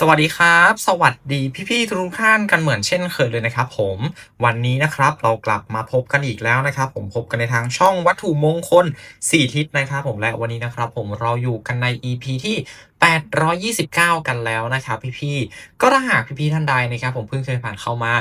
สวัสดีครับ สวัสดีพี่ๆทุกท่านกันเหมือนเช่นเคยเลยนะครับผมวันนี้นะครับเรากลับมาพบกันอีกแล้วนะครับ ผมพบกันในทางช่องวัตถุมงคล 4 ทิศนะครับผมและวันนี้นะครับผมเราอยู่กันใน EP ที่829 กันแล้วนะครับพี่ๆ ก็ถ้าหากพี่ๆ ท่านใดนะครับผมเพิ่งเคยผ่านเข้ามา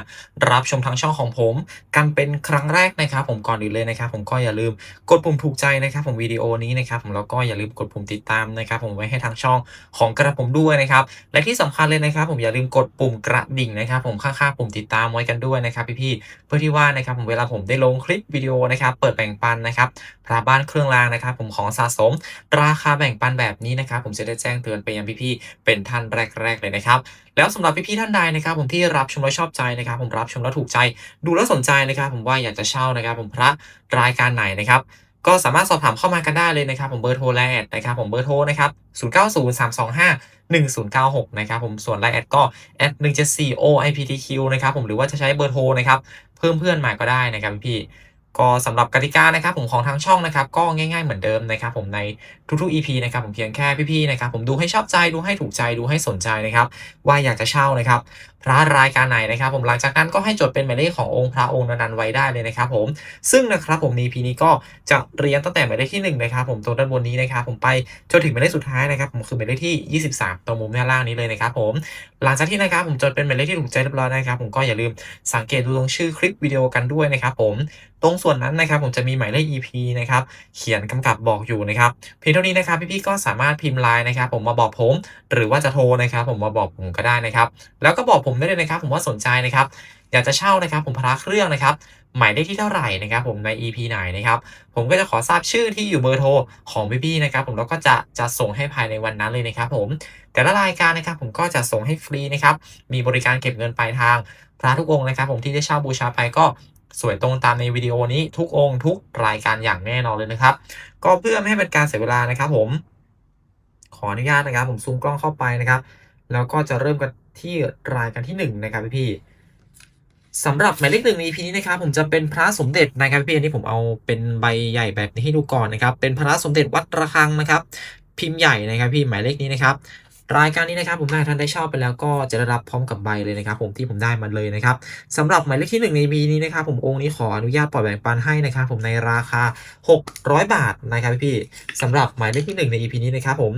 รับชมทางช่องของผม กันเป็นครั้งแรกนะครับผมก่อนอื่นเลยนะครับผมก็อย่าลืมกดปุ่มถูกใจนะครับผมวิดีโอนี้นะครับผมแล้วก็อย่าลืมกดปุ่มติดตามนะครับผมไว้ให้ทางช่องของกระผมด้วยนะครับและที่สำคัญเลยนะครับผมอย่าลืมกดปุ่มกระดิ่งนะครับผมข้างๆปุ่มติดตามไว้กันด้วยนะครับพี่ๆ เพื่อที่ว่านะครับผมเวลาผมได้ลงคลิปวิดีโอนะครับเปิดแบ่งปันนะครับพระบ้านเครื่องรางนะครับผมของสะสม ราคาแบ่งปันแบบนี้นะครับผมจะได้แจ้งเตือนไปยังพี่ๆเป็นท่านแรก ๆ เลยนะครับ แล้วสำหรับพี่ๆท่านใดนะครับ ผมที่รับชมแล้วชอบใจนะครับ ผมรับชมแล้วถูกใจ ดูแล้วสนใจนะครับ ผมว่าอยากจะเช่านะครับ ผมพระรายการไหนนะครับก็สามารถสอบถามเข้ามากันได้เลยนะครับ ผมเบอร์โทรและแอดนะครับผมเบอร์โทรนะครับ 0903251096 นะครับผมส่วนไลน์แอดก็แอด174 OIPTQ นะครับผมหรือว่าจะใช้เบอร์โทรนะครับ เพิ่มเพื่อนมาก็ได้นะครับพี่ ก็สำหรับกติกานะครับผมของทางช่องนะครับก็ง่ายๆเหมือนเดิมนะครับผมในทุกๆ EP นะครับผมเพียงแค่พี่ๆนะครับผมดูให้ชอบใจดูให้ถูกใจดูให้สนใจนะครับว่าอยากจะเช่านะครับพระรายการไหนนะครับ ผมหลังจากนั้นก็ให้จดเป็นหมายเลขขององค์พระองค์นั้นไว้ได้เลยนะครับผมซึ่งนะครับผมใน EP นี้ก็จะเรียงตั้งแต่หมายเลขที่หนึ่งนะครับผมตรงด้านบนนี้นะครับผมไปจนถึงหมายเลขสุดท้ายนะครับผมคือหมายเลขที่ 23 ตรงมุมด้านล่างนี้เลยนะครับผมหลังจากที่นะครับผมจดเป็นหมายเลขที่ถูกใจเรียบร้อยนะครับผมก็อย่าลืมสังเกตดูตรงชื่อคลิปวิดีโอกันด้วยนะครับผมตรงส่วนนั้นนะครับผมจะมีหมายเลข EP นะครับเขียนกำกับบอกอยู่นะครับเพียงเท่านี้นะครับพี่ๆก็สามารถพิมพ์ไลน์นะครับผมมาบอกผม หรือว่าจะโทรนะครับผมมาบอกผมก็ได้นะครับแล้วก็บอกผมได้เลยนะครับ ผมว่าสนใจนะครับอยากจะเช่านะครับผมพระเครื่องนะครับหมายเลขที่เท่าไหร่นะครับผมใน EP ไหนนะครับผมก็จะขอทราบชื่อที่อยู่เบอร์โทรของพี่ๆนะครับผมแล้วก็จะจะส่งให้ภายในวันนั้นเลยนะครับผมแต่ละรายการนะครับผมก็จะส่งให้ฟรีนะครับมีบริการเก็บเงินปลายทางพระทุกองค์นะครับผมที่ได้เช่าบูชาไปก็ สวยตรงตามในวิดีโอนี้ทุกองค์ทุกรายการอย่างแน่นอนเลยนะครับ ก็เพื่อไม่ให้เป็นการเสียเวลานะครับ ผม ขออนุญาตนะครับ ผมซูมกล้องเข้าไปนะครับ แล้วก็จะเริ่มกันที่รายการที่หนึ่งนะครับพี่ๆสำหรับหมายเลขหนึ่งใน EP นี้นะครับผมจะเป็นพระสมเด็จนะครับพี่ๆอันนี้ผมเอาเป็นใบใหญ่แบบนี้ให้ดูก่อนนะครับ เป็นพระสมเด็จวัดระฆังนะครับ พิมพ์ใหญ่นะครับพี่หมายเลขนี้นะครับ รายการนี้นะครับผมได้ท่านได้ช่าไปแล้วก็จะได้รับพร้อมกับใบเลยนะครับ ผมที่ผมได้มาเลยนะครับสำหรับหมายเลขที่หนึ่งใน EP นี้นะครับผมองค์นี้ขออนุญาตปล่อยแบ่งปันให้นะครับผมในราคา 600 บาทนะครับพี่ๆสำหรับหมายเลขที่หนึ่งใน EP นี้นะครับผม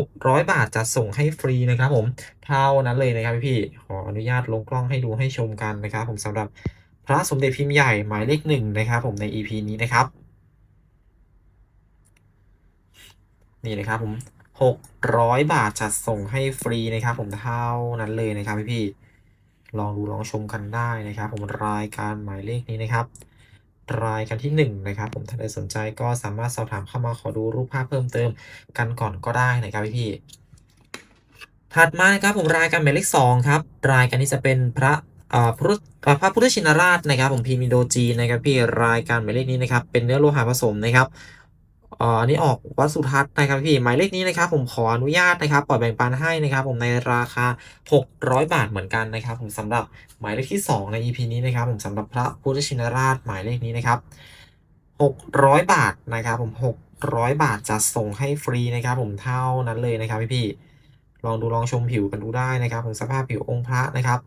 600 บาทจะส่งให้ฟรีนะครับผมเท่านั้นเลยนะครับพี่ๆขออนุญาตลงกล้องให้ดูให้ชมกันนะครับผมสำหรับพระสมเด็จพิมพ์ใหญ่หมายเลขหนึ่งนะครับผมใน EP นี้นะครับนี่นะครับผม 600 บาทจะส่งให้ฟรีนะครับ ผมเท่านั้นเลยนะครับพี่ๆลองดูลองชมกันได้นะครับ ผมรายการหมายเลขนี้นะครับ รายการที่หนึ่งนะครับ ผมถ้าใครสนใจก็สามารถสอบถามเข้ามาขอดูรูปภาพเพิ่มเติมกันก่อนก็ได้นะครับพี่ๆถัดมานะครับผมรายการหมายเลขสองครับรายการนี้จะเป็นพระอ่าพระอ่าพระพุทธชินราชนะครับ ผมพิมพ์อินโดจีนะครับพี่รายการหมายเลขนี้นะครับเป็นเนื้อโลหะผสมนะครับ อันนี้ออกวัดสุทัศน์นะครับพี่หมายเลขนี้นะครับผมขออนุญาตนะครับปล่อยแบ่งปันให้นะครับผมในราคา 600 บาทเหมือนกันนะครับผมสำหรับหมายเลขที่ 2 ใน EP นี้นะครับผมสำหรับพระพุทธชินราชหมายเลขนี้นะครับ 600 บาทนะครับผม 600 บาทจะส่งให้ฟรีนะครับผมเท่านั้นเลยนะครับพี่ๆลองดูลองชมผิวกันดูได้นะครับผมสภาพผิวองค์พระนะครับ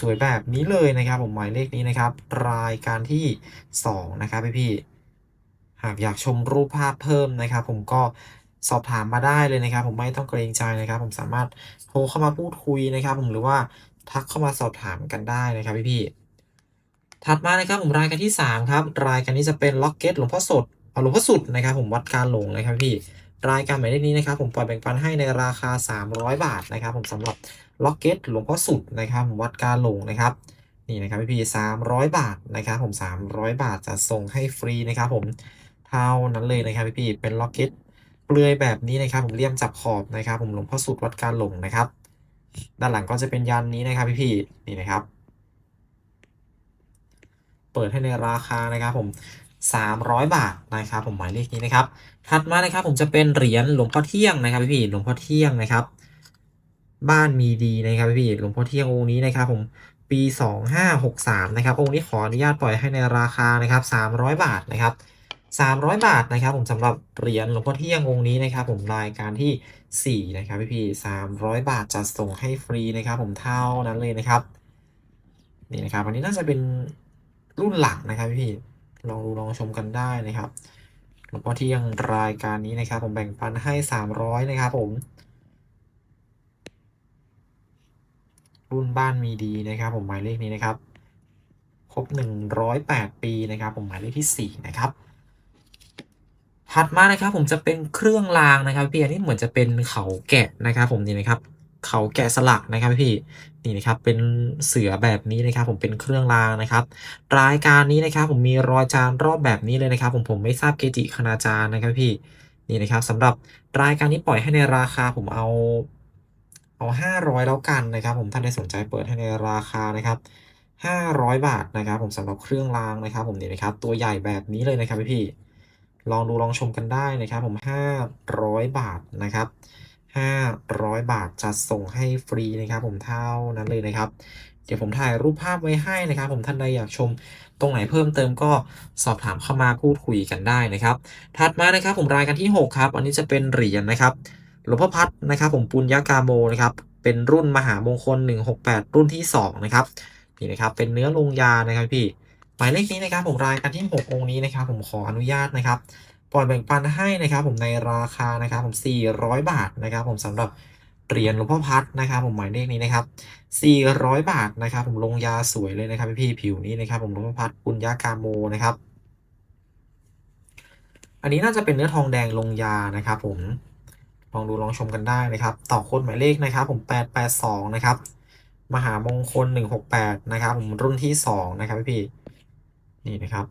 สวยๆแบบนี้เลยนะครับผมหมายเลขนี้นะครับ รายการที่ 2 นะครับพี่ๆ หากอยากชมรูปภาพเพิ่มนะครับ ผมก็สอบถามมาได้เลยนะครับ ผมไม่ต้องเกรงใจนะครับ ผมสามารถโทรเข้ามาพูดคุยนะครับ ผมหรือว่าทักเข้ามาสอบถามกันได้นะครับพี่ๆถัดมานะครับผมรายการที่ 3 ครับ รายการนี้จะเป็นล็อกเก็ตหลวงพ่อสดหลวงพ่อสุดนะครับ ผมวัดการหลงนะครับพี่รายการหมายเลขนี้นะครับ ผมปล่อยแบ่งปันให้ในราคา 300 บาทนะครับ ผมสำหรับล็อกเก็ตหลวงพ่อสุดนะครับ ผมวัดการหลงนะครับนี่นะครับพี่ๆ300บาทนะครับ ผม300 บาทจะส่งให้ฟรีนะครับ ผม เท่านั้นเลยนะครับพี่ๆเป็นล็อกเก็ตเปลือยแบบนี้นะครับ ผมเลี่ยมจับขอบนะครับ ผมหลวงพ่อสุดวัดการหลงนะครับ ด้านหลังก็จะเป็นยันนี้นะครับพี่ๆนี่นะครับ เปิดให้ในราคานะครับ ผม 300 บาทนะครับ ผมหมายเลขนี้นะครับ ถัดมานะครับ ผมจะเป็นเหรียญหลวงพ่อเที่ยงนะครับพี่ๆหลวงพ่อเที่ยงนะครับ บ้านมีดีนะครับพี่ๆหลวงพ่อเที่ยงองค์นี้นะครับ ผมปี 2563 นะครับ องค์นี้ขออนุญาตปล่อยให้ในราคานะครับ 300 บาทนะครับ 300 บาทนะครับผมสำหรับเหรียญหลวงพ่อเที่ยงองค์นี้นะครับผมรายการที่ 4 นะครับพี่ๆ300 บาทจัดส่งให้ฟรีนะครับผมเท่านั้นเลยนะครับนี่นะครับอันนี้น่าจะเป็นรุ่นหลักนะครับพี่ๆลองดูลองชมกันได้นะครับหลวงพ่อเที่ยงรายการนี้นะครับ ผมแบ่งปันให้ 300 นะครับผม รุ่นบ้านมีดีนะครับ ผมหมายเลขนี้นะครับ ครบ 108 ปีนะครับ ผมหมายเลขที่ 4 นะครับ ถัดมานะครับผมจะเป็นเครื่องรางนะครับพี่อันนี้เหมือนจะเป็นเขาแกะนะครับผมนี่นะครับเขาแกะสลักนะครับพี่นี่นะครับเป็นเสือแบบนี้นะครับ ผมเป็นเครื่องรางนะครับ รายการนี้นะครับ ผมมีรอยจานรอบแบบนี้เลยนะครับ ผมผมไม่ทราบเกจิคณาจารย์นะครับพี่นี่นะครับสำหรับรายการนี้ปล่อยให้ในราคาผมเอาเอา500แล้วกันนะครับ ผมท่านใดสนใจเปิดให้ในราคานะครับ500บาทนะครับ ผมสำหรับเครื่องรางนะครับ ผมนี่นะครับตัวใหญ่แบบนี้เลยนะครับพี่ ลองดูลองชมกันได้นะครับผม 500 บาทนะครับ 500 บาทจัดส่งให้ฟรีนะครับ ผมเท่านั้นเลยนะครับ เดี๋ยวผมถ่ายรูปภาพไว้ให้นะครับ ผมท่านใดอยากชมตรงไหนเพิ่มเติมก็สอบถามเข้ามาพูดคุยกันได้นะครับ ถัดมานะครับผมรายการที่ 6 ครับ อันนี้จะเป็นเหรียญนะครับหลวงพ่อพัดนะครับ ผมปุญญากาโมนะครับเป็นรุ่นมหามงคล 168 รุ่นที่2นะครับนี่นะครับเป็นเนื้อลงยานะครับพี่ หมายเลขนี้นะครับผมรายการที่ 6 องค์นี้นะครับผมขออนุญาตนะครับปล่อยแบ่งปันให้นะครับผมในราคานะครับผม 400 บาทนะครับผมสำหรับเหรียญหลวงพ่อพัดนะครับผมหมายเลขนี้นะครับ 400 บาทนะครับผมลงยาสวยเลยนะครับพี่ผิวนี้นะครับผมหลวงพ่อพัดปุญญากาโมนะครับ อันนี้น่าจะเป็นเนื้อทองแดงลงยานะครับผมลองดูลองชมกันได้นะครับ ต่อโค้ดหมายเลขนะครับผม 882 นะครับ มหามงคล 168 นะครับผมรุ่นที่ 2 นะครับพี่ นี่นะครับ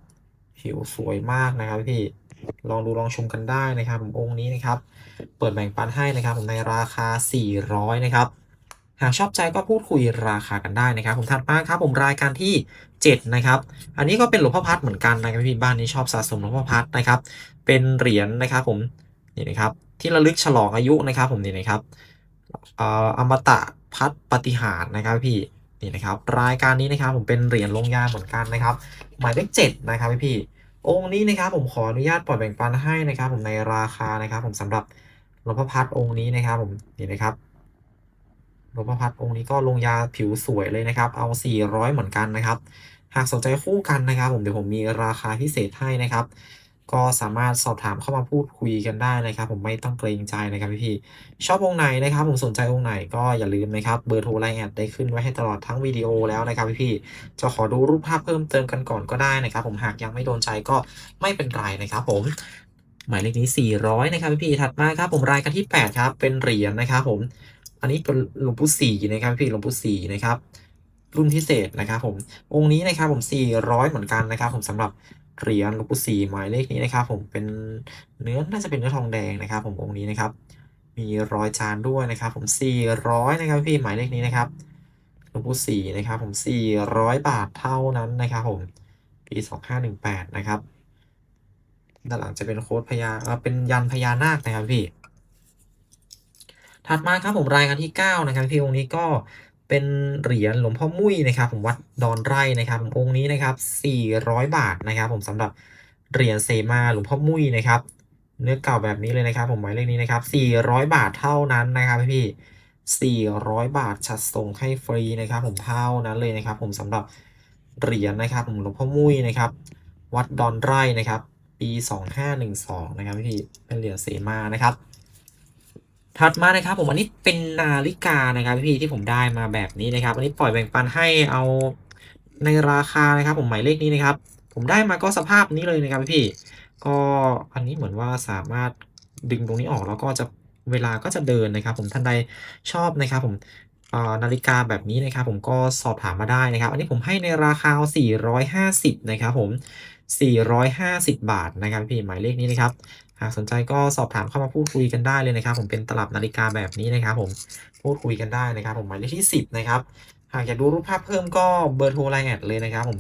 ผิวสวยมากนะครับพี่ลองดูลองชมกันได้นะครับผมองค์นี้นะครับ เปิดแบ่งปันให้นะครับ ผมในราคา 400 นะครับ หากชอบใจก็พูดคุยราคากันได้นะครับ ผมถัดมาครับ ผมรายการที่ 7 นะครับ อันนี้ก็เป็นหลวงพ่อพัดเหมือนกันนะครับพี่บ้านนี้ชอบสะสมหลวงพ่อพัดนะครับ เป็นเหรียญนะครับ ผมนี่นะครับ ที่ระลึกฉลองอายุนะครับ ผมนี่นะครับอออมตะพัดปฏิหารนะครับพี่ นี่นะครับรายการนี้นะครับผมเป็นเหรียญลงยาเหมือนกันนะครับ หมายเลข7นะครับพี่พี่องค์นี้นะครับผมขออนุญาตปล่อยแบ่งปันให้นะครับ ผมในราคานะครับ ผมสำหรับหลวงพ่อพัดองค์นี้นะครับผมนี่นะครับหลวงพ่อพัดองค์นี้ก็ลงยาผิวสวยเลยนะครับ เอา 400 เหมือนกันนะครับ หากสนใจคู่กันนะครับ ผมเดี๋ยวผมมีราคาพิเศษให้นะครับ ก็สามารถสอบถามเข้ามาพูดคุยกันได้นะครับ ผมไม่ต้องเกรงใจนะครับพี่ชอบองค์ไหนนะครับ ผมสนใจองค์ไหนก็อย่าลืมนะครับเบอร์โทรไลน์แอดได้ขึ้นไว้ให้ตลอดทั้งวิดีโอแล้วนะครับพี่จะขอดูรูปภาพเพิ่มเติมกันก่อนก็ได้นะครับ ผมหากยังไม่โดนใจก็ไม่เป็นไรนะครับ ผมหมายเลขนี้ 400 นะครับพี่ถัดมาครับ ผมรายการที่ 8 ครับ เป็นเหรียญนะครับ ผม อันนี้เป็นหลวงปู่ศรีนะครับพี่หลวงปู่ศรีนะครับรุ่นพิเศษนะครับ ผมองค์นี้นะครับผม 400 เหมือนกันนะครับ ผมสำหรับ เหรียญหลวงปู่หมายเลขนี้นะครับ ผมเป็นเนื้อน่าจะเป็นเนื้อทองแดงนะครับ ผมองค์นี้นะครับ มีรอยจานด้วยนะครับ ผม 400 นะครับพี่หมายเลขนี้นะครับหลวงปู่นะครับ ผม 400 บาทเท่านั้นนะครับ ผมปี 2518 นะครับด้านหลังจะเป็นโค้ดพญาเอ่อเป็นยันพญานาคนะครับพี่ ถัดมาครับผมรายการที่ 9 นะครับพี่องค์นี้ก็ เป็นเหรียญหลวงพ่อมุ้ยนะครับ ผมวัดดอนไร่นะครับผมองค์นี้นะครับ 400 บาทนะครับ ผมสำหรับเหรียญเสมาหลวงพ่อมุ้ยนะครับ เนื้อเก่าแบบนี้เลยนะครับ ผมหมายเลขนี้นะครับ 400 บาทเท่านั้นนะครับพี่400 บาทชัดส่งให้ฟรีนะครับ ผมเท่านั้นเลยนะครับ ผมสำหรับเหรียญนะครับ ผมหลวงพ่อมุ้ยนะครับ วัดดอนไร่นะครับ ปี 2512 นะครับพี่เป็นเหรียญเสมานะครับ ถัดมานะครับผมอันนี้เป็นนาฬิกานะครับพี่ที่ผมได้มาแบบนี้นะครับ อันนี้ปล่อยแบ่งปันให้เอาในราคานะครับ ผมหมายเลขนี้นะครับ ผมได้มาก็สภาพนี้เลยนะครับพี่ ก็อันนี้เหมือนว่าสามารถดึงตรงนี้ออกแล้วก็จะเวลาก็จะเดินนะครับ ผมท่านใดชอบนะครับ ผมนาฬิกาแบบนี้นะครับ ผมก็สอบถามมาได้นะครับ อันนี้ผมให้ในราคา 450 นะครับผม 450 บาทนะครับพี่หมายเลขนี้นะครับ หากสนใจก็สอบถามเข้ามาพูดคุยกันได้เลยนะครับ ผมเป็นตลับนาฬิกาแบบนี้นะครับ ผมพูดคุยกันได้นะครับ ผมหมายเลขที่ 10 นะครับหากอยากดูรูปภาพเพิ่มก็เบอร์โทรไลน์แอดเลยนะครับ ผม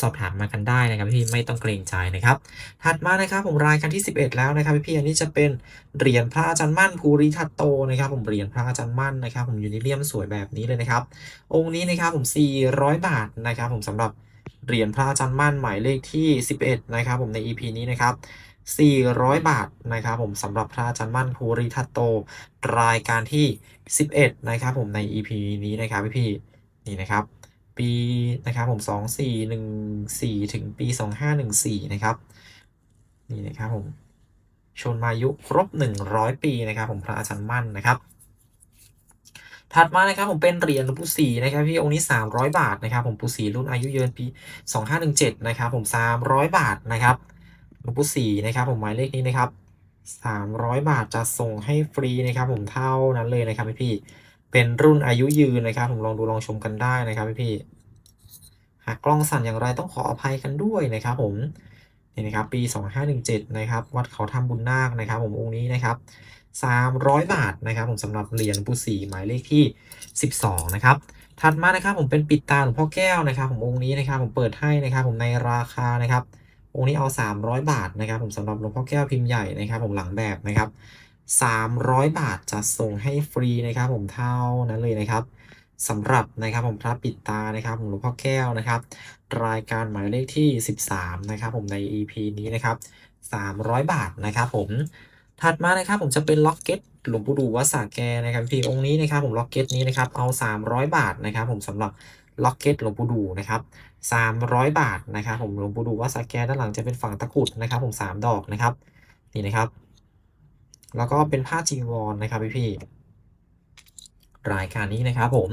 สอบถามมากันได้นะครับพี่ไม่ต้องเกรงใจนะครับ ถัดมานะครับผมรายการที่ 11 แล้วนะครับพี่ๆอันนี้จะเป็นเหรียญพระอาจารย์มั่นภูริทัตโตนะครับ ผมเหรียญพระอาจารย์มั่นนะครับ ผมยูนิเลียมสวยแบบนี้เลยนะครับ องค์นี้นะครับผม 400 บาทนะครับ ผมสำหรับเหรียญพระอาจารย์มั่นหมายเลขที่ 11 นะครับ ผมใน EP นี้นะครับ 400 บาทนะครับผมสำหรับพระอาจารย์มั่นภูริทัตโต รายการที่ 11 นะครับผมใน EP นี้นะครับพี่ๆนี่นะครับ ปีนะครับผม 2414 ถึงปี 2514 นะครับ นี่นะครับผมชนมายุครบ 100 ปีนะครับผมพระอาจารย์มั่นนะครับ ถัดมานะครับผมเป็นเหรียญหลวงปู่ศรีนะครับพี่องค์นี้ 300 บาทนะครับผมปู่ศรีรุ่นอายุเยือนปี 2517 นะครับผม 300 บาทนะครับ หลวงปู่ศรีนะครับผมหมายเลขนี้นะครับ300 บาทจะส่งให้ฟรีนะครับผมเท่านั้นเลยนะครับพี่พี่เป็นรุ่นอายุยืนนะครับ ผมลองดูลองชมกันได้นะครับพี่พี่หากกล้องสั่นอย่างไรต้องขออภัยกันด้วยนะครับ ผมนี่นะครับปี 2517นะครับวัดเขาทำบุญนาคนะครับ ผมองค์นี้นะครับ 300 บาทนะครับ ผมสำหรับเหรียญปูสีหมายเลขที่ 12 นะครับถัดมานะครับ ผมเป็นปิดตาหลวงพ่อแก้วนะครับ ผมองค์นี้นะครับ ผมเปิดให้นะครับ ผมในราคานะครับ องค์นี้เอา 300 บาทนะครับ ผมสำหรับหลวงพ่อแก้วพิมพ์ใหญ่นะครับ ผมหลังแบบนะครับ 300 บาทจะส่งให้ฟรีนะครับ ผมเท่านั้นเลยนะครับสำหรับนะครับผมพระปิดตานะครับผมหลวงพ่อแก้วนะครับ รายการหมายเลขที่ 13 นะครับ ผมใน EP นี้นะครับ 300 บาทนะครับ ผมถัดมานะครับผมจะเป็นล็อกเก็ตหลวงปู่ดูวัดสาแกนะครับพี่องค์นี้นะครับผมล็อกเก็ตนี้นะครับเอา 300 บาทนะครับ ผมสำหรับล็อกเก็ตหลวงปู่ดูนะครับ 300 บาทนะครับ ผมหลวงปู่ดูวัดสแกด้านหลังจะเป็นฝั่งตะกุดนะครับ ผม 3 ดอกนะครับ นี่นะครับ แล้วก็เป็นผ้าจีวรนะครับพี่พี่รายการนี้นะครับผม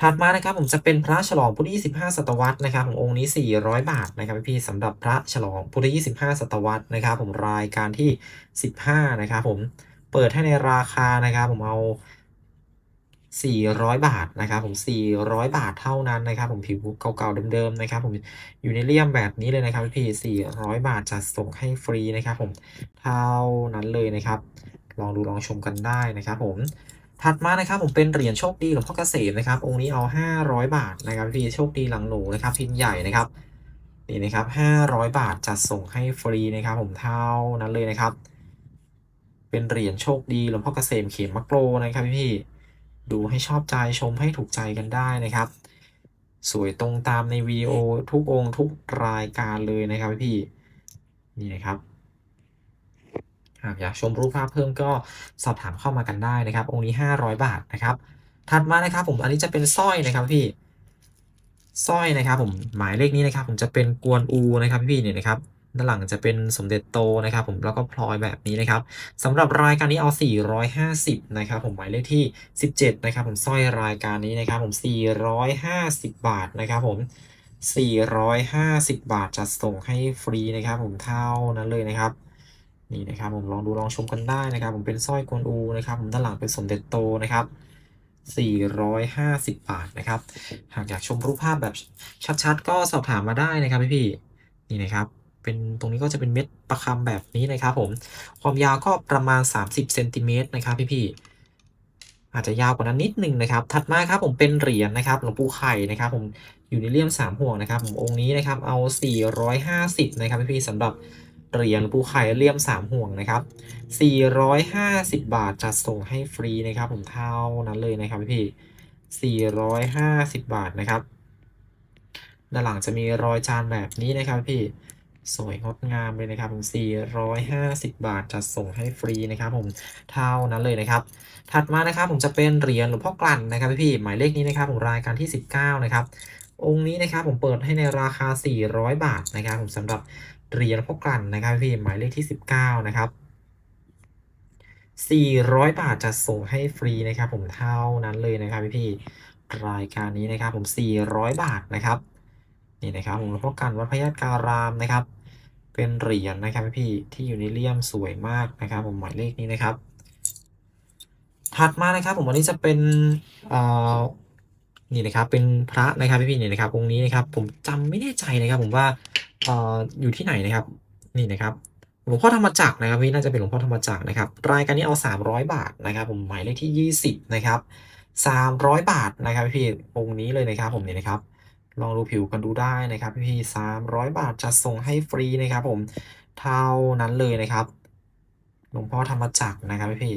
ถัดมานะครับผมจะเป็นพระฉลองพุทธ25 ศตวรรษนะครับผมองค์นี้ 400 บาทนะครับพี่ๆสำหรับพระฉลองพุทธ25 ศตวรรษนะครับ ผมรายการที่ 15 นะครับผมเปิดให้ในราคานะครับ ผมเอา 400 บาทนะครับผม400 บาทเท่านั้นนะครับผมผิวเก่าๆเดิมๆนะครับผมอยู่ในเลี่ยมแบบนี้เลยนะครับพี่400 บาทจะส่งให้ฟรีนะครับผมเท่านั้นเลยนะครับ ลองดูลองชมกันได้นะครับผมถัดมานะครับผมเป็นเหรียญโชคดีหลวงพ่อเกษมนะครับองค์นี้เอา 500 บาทนะครับพี่โชคดีหลังหนูนะครับพิมพ์ใหญ่นะครับนี่นะครับ 500 บาทจะส่งให้ฟรีนะครับ ผมเท่านั้นเลยนะครับ เป็นเหรียญโชคดีหลวงพ่อเกษมเขมมะโกรนะครับพี่ ดูให้ชอบใจชมให้ถูกใจกันได้นะครับ สวยตรงตามในวิดีโอทุกองค์ทุกรายการเลยนะครับพี่นี่นะครับหากอยากชมรูปภาพเพิ่มก็สอบถามเข้ามากันได้นะครับ องค์นี้ 500 บาทนะครับ ถัดมานะครับผมอันนี้จะเป็นสร้อยนะครับพี่สร้อยนะครับผมหมายเลขนี้นะครับ ผมจะเป็นกวนอูนะครับพี่เนี่ยนะครับ ด้านหลังจะเป็นสมเด็จโตนะครับผมแล้วก็พลอยแบบนี้นะครับสำหรับรายการนี้เอา 450นะครับผมหมายเลขที่ 17นะครับผมสร้อยรายการนี้นะครับผม 450 บาทนะครับผม450 บาทจะส่งให้ฟรีนะครับผมเท่านั้นเลยนะครับนี่นะครับผมลองดูลองชมกันได้นะครับ ผมเป็นสร้อยกวนอูนะครับผมด้านหลังเป็นสมเด็จโตนะครับ450 บาทนะครับ หากอยากชมรูปภาพแบบชัดๆ ก็สอบถามมาได้นะครับพี่ๆนี่นะครับ เป็นตรงนี้ก็จะเป็นเม็ดประคำแบบนี้นะครับผม ความยาวก็ประมาณ 30เซนติเมตรนะครับพี่ๆอาจจะยาวกว่านั้นนิดนึงนะครับ ถัดมาครับผมเป็นเหรียญนะครับหลวงปู่ไข่นะครับผมอยู่ในเลี่ยม3ห่วงนะครับผมองค์นี้นะครับเอา 450 นะครับพี่ๆสำหรับเหรียญหลวงปู่ไข่เลี่ยม 3 ห่วงนะครับ 450 บาทจะส่งให้ฟรีนะครับ ผมเท่านั้นเลยนะครับพี่ 450 บาทนะครับ ด้านหลังจะมีรอยจานแบบนี้นะครับพี่ สวยงดงามเลยนะครับผม450 บาทจะส่งให้ฟรีนะครับผมเท่านั้นเลยนะครับ ถัดมานะครับผมจะเป็นเหรียญหลวงพ่อกลั่นนะครับพี่หมายเลขนี้นะครับผมรายการที่ 19 นะครับองค์นี้นะครับผมเปิดให้ในราคา 400 บาทนะครับผมสำหรับเหรียญพ่อกลั่นนะครับพี่หมายเลขที่ 19 นะครับ400 บาทจะส่งให้ฟรีนะครับผมเท่านั้นเลยนะครับพี่รายการนี้นะครับผม 400 บาทนะครับนี่นะครับผมหลวงพ่อกันวัดพญาการามนะครับ เป็นเหรียญนะครับพี่ที่อยู่ในเลี่ยมสวยมากนะครับผมหมายเลขนี้นะครับ ถัดมานะครับผมวันนี้จะเป็นอ่อนี่นะครับเป็นพระนะครับพี่ๆนี่นะครับองค์นี้นะครับ ผมจำไม่แน่ใจนะครับ ผมว่าอยู่ที่ไหนนะครับ นี่นะครับหลวงพ่อธรรมจักรนะครับพี่น่าจะเป็นหลวงพ่อธรรมจักรนะครับ รายการนี้เอา 300 บาทนะครับ ผมหมายเลขที่ 20 นะครับ 300 บาทนะครับพี่องค์นี้เลยนะครับผมนี่นะครับ ลองดูผิวกันดูได้นะครับพี่300บาทจะส่งให้ฟรีนะครับผมเท่านั้นเลยนะครับหลวงพ่อธรรมจักรนะครับพี่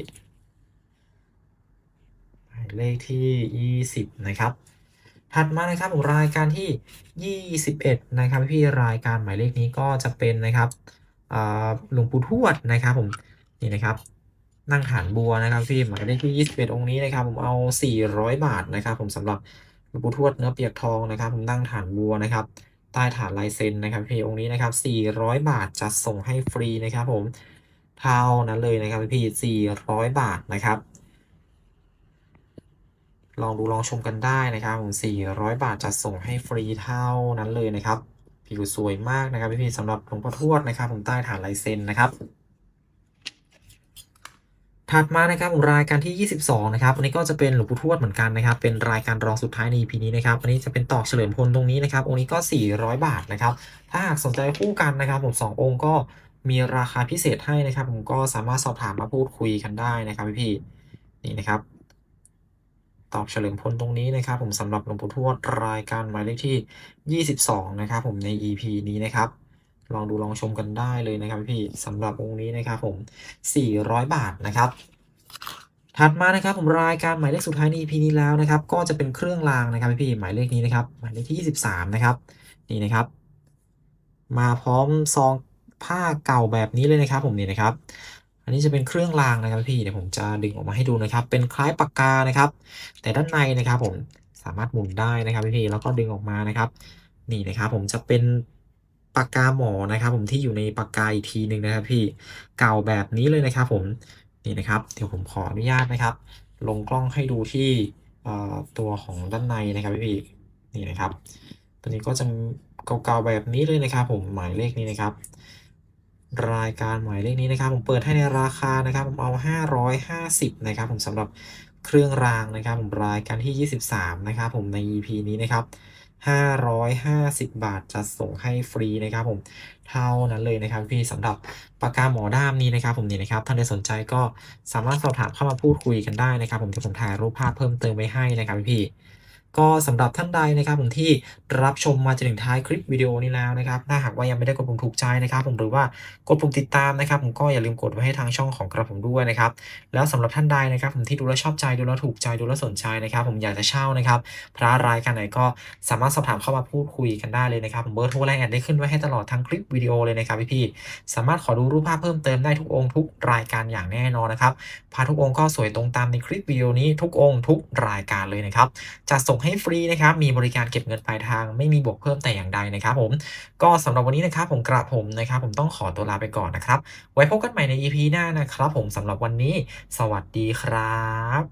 หมายเลขที่ 20 นะครับ ถัดมานะครับผมรายการที่ 21 นะครับพี่รายการหมายเลขนี้ก็จะเป็นนะครับหลวงปู่ทวดนะครับผมนี่นะครับนั่งฐานบัวนะครับพี่หมายเลขที่ 21 องค์นี้นะครับผมเอา 400 บาทนะครับผมสำหรับ ลวงปู่ทวดเนื้อเปียกทองนะครับผมนั่งฐานบัวนะครับ ใต้ฐานลายเซ็นนะครับพี่องค์นี้นะครับ 400 บาทจัดส่งให้ฟรีนะครับผมเท่านั้นเลยนะครับพี่400 บาทนะครับ ลองดูลองชมกันได้นะครับผม400 บาทจัดส่งให้ฟรีเท่านั้นเลยนะครับผิวสวยมากนะครับพี่ๆสำหรับหลวงพ่อทวดนะครับ ผมใต้ฐานลายเซ็นนะครับ ถัดมานะครับรายการที่ 22 นะครับอันนี้ก็จะเป็นหลวงปู่ทวดเหมือนกันนะครับ เป็นรายการรองสุดท้ายใน EP นี้นะครับอันนี้จะเป็นตอกเฉลิมพลตรงนี้นะครับองค์นี้ก็ 400 บาทนะครับ ถ้าหากสนใจคู่กันนะครับผม2องค์ก็มีราคาพิเศษให้นะครับ ผมก็สามารถสอบถามมาพูดคุยกันได้นะครับพี่ๆนี่นะครับ ตอกเฉลิมพลตรงนี้นะครับ ผมสำหรับหลวงปู่ทวดรายการหมายเลขที่ 22 นะครับ ผมใน EP นี้นะครับ ลองดูลองชมกันได้เลยนะครับพี่สำหรับองค์นี้นะครับผม 400 บาทนะครับ ถัดมานะครับผมรายการหมายเลขสุดท้ายใน EP นี้แล้วนะครับ ก็จะเป็นเครื่องรางนะครับพี่หมายเลขนี้นะครับ หมายเลขที่ 23 นะครับ นี่นะครับ มาพร้อมซองผ้าเก่าแบบนี้เลยนะครับ ผมนี่นะครับ อันนี้จะเป็นเครื่องรางนะครับพี่เดี๋ยวผมจะดึงออกมาให้ดูนะครับ เป็นคล้ายปากกานะครับ แต่ด้านในนะครับผมสามารถหมุนได้นะครับพี่ๆแล้วก็ดึงออกมานะครับ นี่นะครับผมจะเป็น ปากกาหมอนะครับ ผมที่อยู่ในปากกาอีกทีหนึ่งนะครับ พี่เก่าแบบนี้เลยนะครับ ผมนี่นะครับ เดี๋ยวผมขออนุญาตนะครับ ลงกล้องให้ดูที่ตัวของด้านในนะครับพี่นี่นะครับ ตัวนี้ก็จะเก่าๆแบบนี้เลยนะครับ ผมหมายเลขนี้นะครับ รายการหมายเลขนี้นะครับ ผมเปิดให้ในราคานะครับ ผมเอา 550 นะครับ ผมสำหรับเครื่องรางนะครับ ผมรายการที่ 23 นะครับ ผมใน EP นี้นะครับ 550 บาทจะส่งให้ฟรีนะครับผมเท่านั้นเลยนะครับพี่สำหรับปากกาหมอด้ามนี้นะครับผมนี่นะครับท่านใดสนใจก็สามารถสอบถามเข้ามาพูดคุยกันได้นะครับ ผมจะผมถ่ายรูปภาพเพิ่มเติมไว้ให้นะครับพี่ ก็สำหรับท่านใดนะครับผมที่รับชมมาจนถึงท้ายคลิปวิดีโอนี้แล้วนะครับถ้าหากว่ายังไม่ได้กดปุ่มถูกใจนะครับ ผมหรือว่ากดปุ่มติดตามนะครับ ผมก็อย่าลืมกดไว้ให้ทางช่องของกระผมด้วยนะครับแล้วสำหรับท่านใดนะครับ ผมที่ดูแลชอบใจดูแลถูกใจดูแลสนใจนะครับ ผมอยากจะเช่านะครับ พระรายการไหนก็สามารถสอบถามเข้ามาพูดคุยกันได้เลยนะครับผมเบอร์โทรแรงแอดได้ขึ้นไว้ให้ตลอดทั้งคลิปวิดีโอเลยนะครับพี่ๆสามารถขอดูรูปภาพเพิ่มเติมได้ทุกองค์ทุกรายการอย่างแน่นอนนะครับพาทุกองค์ก็สวยตรงตามในคลิปวิดีโอนี้ทุกองค์ทุกรายการเลยนะครับจะส่งให้ฟรีนะครับมีบริการเก็บเงินปลายทาง ไม่มีบวกเพิ่มแต่อย่างใดนะครับผมก็สำหรับวันนี้นะครับผมกระผมนะครับ ผมต้องขอตัวลาไปก่อนนะครับ ไว้พบกันใหม่ใน EP หน้านะครับ ผมสำหรับวันนี้ สวัสดีครับ